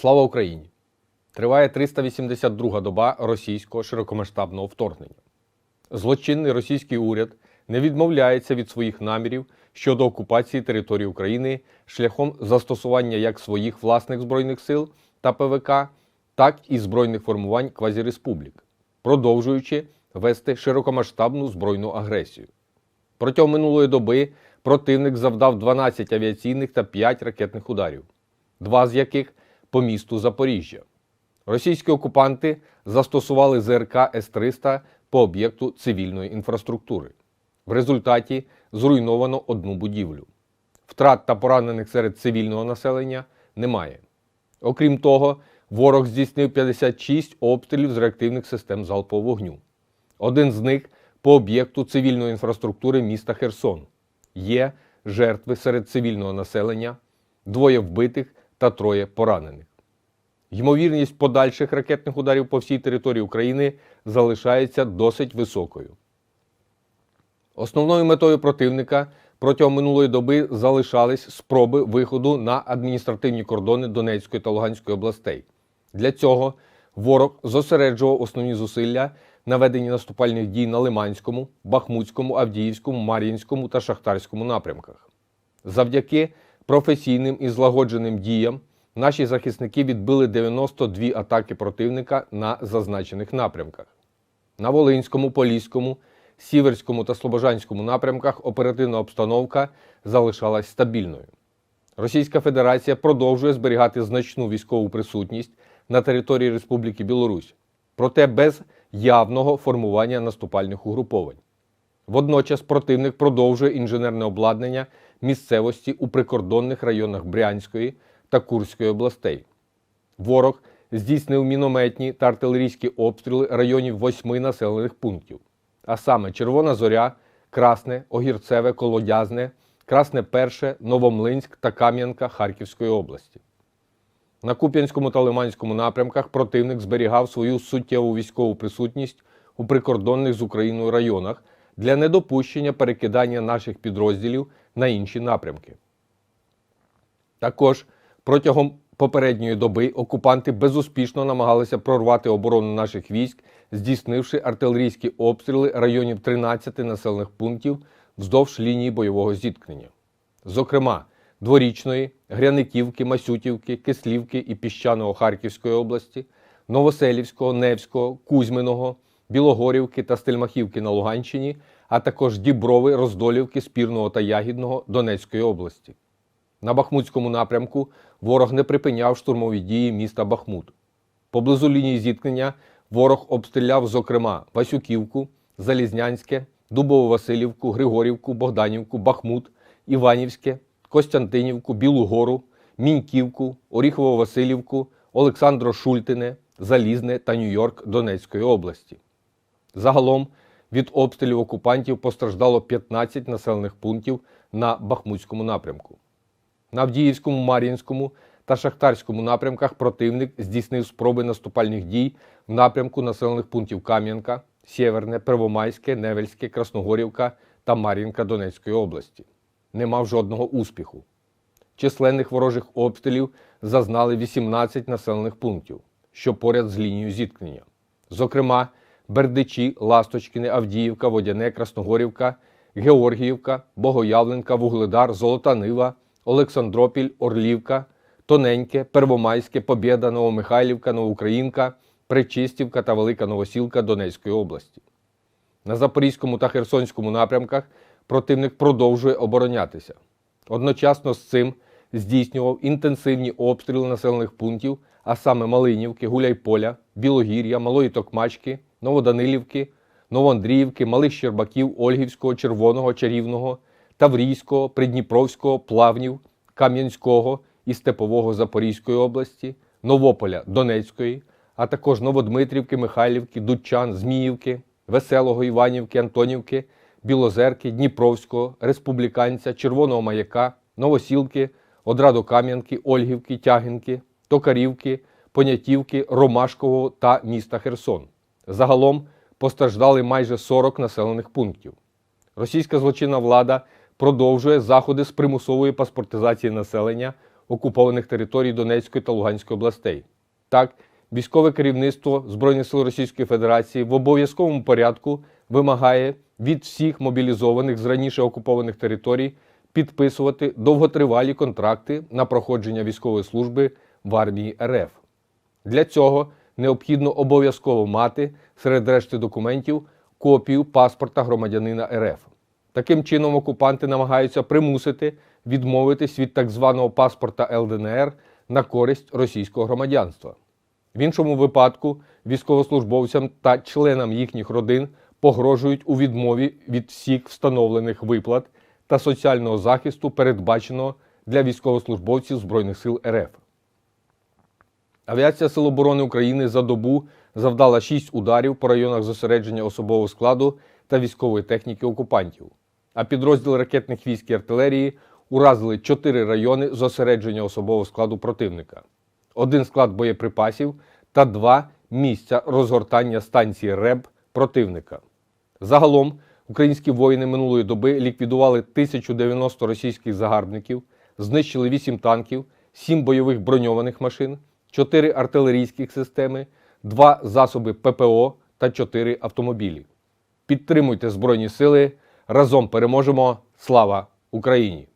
Слава Україні! Триває 382 доба російського широкомасштабного вторгнення. Злочинний російський уряд не відмовляється від своїх намірів щодо окупації території України шляхом застосування як своїх власних збройних сил та ПВК, так і збройних формувань квазіреспублік, продовжуючи вести широкомасштабну збройну агресію. Протягом минулої доби противник завдав 12 авіаційних та 5 ракетних ударів, два з яких по місту Запоріжжя. Російські окупанти застосували ЗРК С-300 по об'єкту цивільної інфраструктури. В результаті зруйновано одну будівлю. Втрат та поранених серед цивільного населення немає. Окрім того, ворог здійснив 56 обстрілів з реактивних систем залпового вогню. Один з них по об'єкту цивільної інфраструктури міста Херсон. Є жертви серед цивільного населення, двоє вбитих та троє поранених. Ймовірність подальших ракетних ударів по всій території України залишається досить високою. Основною метою противника протягом минулої доби залишались спроби виходу на адміністративні кордони Донецької та Луганської областей. Для цього ворог зосереджував основні зусилля на веденні наступальних дій на Лиманському, Бахмутському, Авдіївському, Мар'їнському та Шахтарському напрямках. Завдяки професійним і злагодженим діям наші захисники відбили 92 атаки противника на зазначених напрямках. На Волинському, Поліському, Сіверському та Слобожанському напрямках оперативна обстановка залишалась стабільною. Російська Федерація продовжує зберігати значну військову присутність на території Республіки Білорусь, проте без явного формування наступальних угруповань. Водночас противник продовжує інженерне обладнання місцевості у прикордонних районах Брянської та Курської областей. Ворог здійснив мінометні та артилерійські обстріли районів восьми населених пунктів, а саме Червона Зоря, Красне, Огірцеве, Колодязне, Красне Перше, Новомлинськ та Кам'янка Харківської області. На Куп'янському та Лиманському напрямках противник зберігав свою суттєву військову присутність у прикордонних з Україною районах для недопущення перекидання наших підрозділів на інші напрямки. Також протягом попередньої доби окупанти безуспішно намагалися прорвати оборону наших військ, здійснивши артилерійські обстріли районів 13 населених пунктів вздовж лінії бойового зіткнення. Зокрема, Дворічної, Гряниківки, Масютівки, Кислівки і Піщаного Харківської області, Новоселівського, Невського, Кузьминого, Білогорівки та Стельмахівки на Луганщині, а також Діброви, Роздолівки, Спірного та Ягідного Донецької області. На Бахмутському напрямку ворог не припиняв штурмові дії міста Бахмут. Поблизу лінії зіткнення ворог обстріляв, зокрема, Васюківку, Залізнянське, Дубово-Василівку, Григорівку, Богданівку, Бахмут, Іванівське, Костянтинівку, Білу Гору, Міньківку, Оріхово-Василівку, Олександро-Шультине, Залізне та Нью-Йорк Донецької області. Загалом від обстрілів окупантів постраждало 15 населених пунктів на Бахмутському напрямку. На Авдіївському, Мар'їнському та Шахтарському напрямках противник здійснив спроби наступальних дій в напрямку населених пунктів Кам'янка, Сєверне, Первомайське, Невельське, Красногорівка та Мар'їнка Донецької області. Не мав жодного успіху. Численних ворожих обстрілів зазнали 18 населених пунктів, що поряд з лінією зіткнення. Зокрема, Бердичі, Ласточкіни, Авдіївка, Водяне, Красногорівка, Георгіївка, Богоявленка, Вугледар, Золота Нива, Олександропіль, Орлівка, Тоненьке, Первомайське, Побєда, Новомихайлівка, Новоукраїнка, Пречистівка та Велика Новосілка Донецької області. На Запорізькому та Херсонському напрямках противник продовжує оборонятися. Одночасно з цим здійснював інтенсивні обстріли населених пунктів, а саме Малинівки, Гуляйполя, Білогір'я, Малої Токмачки, Новоданилівки, Новоандріївки, Малих Щербаків, Ольгівського, Червоного, Чарівного, Таврійського, Придніпровського, Плавнів, Кам'янського і Степового Запорізької області, Новополя Донецької, а також Новодмитрівки, Михайлівки, Дудчан, Зміївки, Веселого Іванівки, Антонівки, Білозерки, Дніпровського, Республіканця, Червоного Маяка, Новосілки, Одрадокам'янки, Ольгівки, Тягінки, Токарівки, Понятівки, Ромашкового та міста Херсон. Загалом постраждали майже 40 населених пунктів. Російська злочинна влада продовжує заходи з примусової паспортизації населення окупованих територій Донецької та Луганської областей. Так, військове керівництво Збройних сил Російської Федерації в обов'язковому порядку вимагає від всіх мобілізованих з раніше окупованих територій підписувати довготривалі контракти на проходження військової служби в армії РФ. Для цього необхідно обов'язково мати серед решти документів копію паспорта громадянина РФ. Таким чином, окупанти намагаються примусити відмовитись від так званого паспорта ЛДНР на користь російського громадянства. В іншому випадку військовослужбовцям та членам їхніх родин погрожують у відмові від всіх встановлених виплат та соціального захисту, передбаченого для військовослужбовців Збройних сил РФ. Авіація Сил оборони України за добу завдала 6 ударів по районах зосередження особового складу та військової техніки окупантів. А підрозділи ракетних військ і артилерії уразили 4 райони зосередження особового складу противника, один склад боєприпасів та два місця розгортання станції РЕБ противника. Загалом українські воїни минулої доби ліквідували 1090 російських загарбників, знищили 8 танків, 7 бойових броньованих машин, 4 артилерійських системи, 2 засоби ППО та 4 автомобілі. Підтримуйте Збройні Сили. Разом переможемо. Слава Україні!